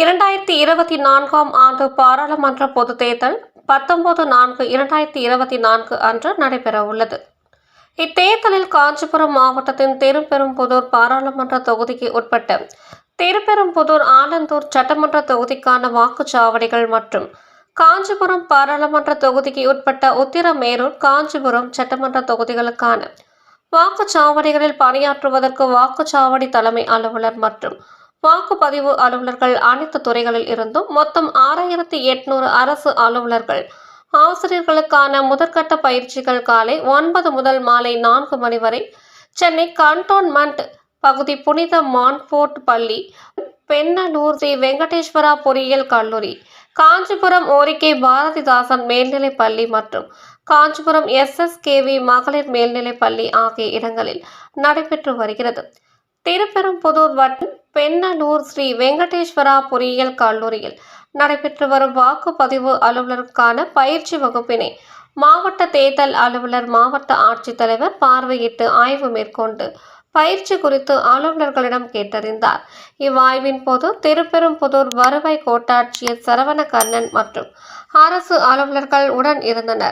இரண்டாயிரத்தி இருபத்தி நான்காம் ஆண்டு பாராளுமன்ற பொதுத் தேர்தல் பத்தொன்பது நான்கு இரண்டாயிரத்தி இருபத்தி நான்கு அன்று நடைபெறவுள்ளது. இத்தேர்தலில் காஞ்சிபுரம் மாவட்டத்தின் திருப்பெரும்புதூர் பாராளுமன்ற தொகுதிக்கு உட்பட்ட திருப்பெரும்புதூர் ஆலந்தூர் சட்டமன்ற தொகுதிக்கான வாக்குச்சாவடிகள் மற்றும் காஞ்சிபுரம் பாராளுமன்ற தொகுதிக்கு உட்பட்ட உத்திரமேரூர் காஞ்சிபுரம் சட்டமன்ற தொகுதிகளுக்கான வாக்குச்சாவடிகளில் பணியாற்றுவதற்கு வாக்குச்சாவடி தலைமை அலுவலர் மற்றும் வாக்குப்பதிவு அலுவலர்கள் அனைத்து துறைகளில் இருந்தும் மொத்தம் ஆறாயிரத்தி எட்நூறு அரசு அலுவலர்கள். ஆசிரியர்களுக்கான முதற்கட்ட பயிற்சிகள் காலை ஒன்பது முதல் மாலை நான்கு மணி வரை. சென்னை கண்டோன்மெண்ட் பகுதி புனித மான்போர்ட் பள்ளி பெண்ணலூர் ஸ்ரீ வெங்கடேஸ்வரா பொறியியல் கல்லூரி காஞ்சிபுரம் ஓரிக்கை பாரதிதாசன் மேல்நிலைப் பள்ளி மற்றும் காஞ்சிபுரம் எஸ்எஸ்கேவி மகளிர் மேல்நிலைப் பள்ளி ஆகிய இடங்களில் நடைபெற்று வருகிறது. திருப்பெரும்புதூர் வட்டம் பெண்ணலூர் ஸ்ரீ வெங்கடேஸ்வரா பொறியியல் கல்லூரியில் நடைபெற்று வரும் வாக்குப்பதிவு அலுவலருக்கான பயிற்சி வகுப்பினை மாவட்ட தேர்தல் அலுவலர் மாவட்ட ஆட்சித்தலைவர் பார்வையிட்டு ஆய்வு மேற்கொண்டு பயிற்சி குறித்து அலுவலர்களிடம் கேட்டறிந்தார். இவ்வாய்வின் போது திருப்பெரும்புதூர் வருவாய் கோட்டாட்சியர் சரவண கர்ணன் மற்றும் அரசு அலுவலர்கள் உடன் இருந்தனர்.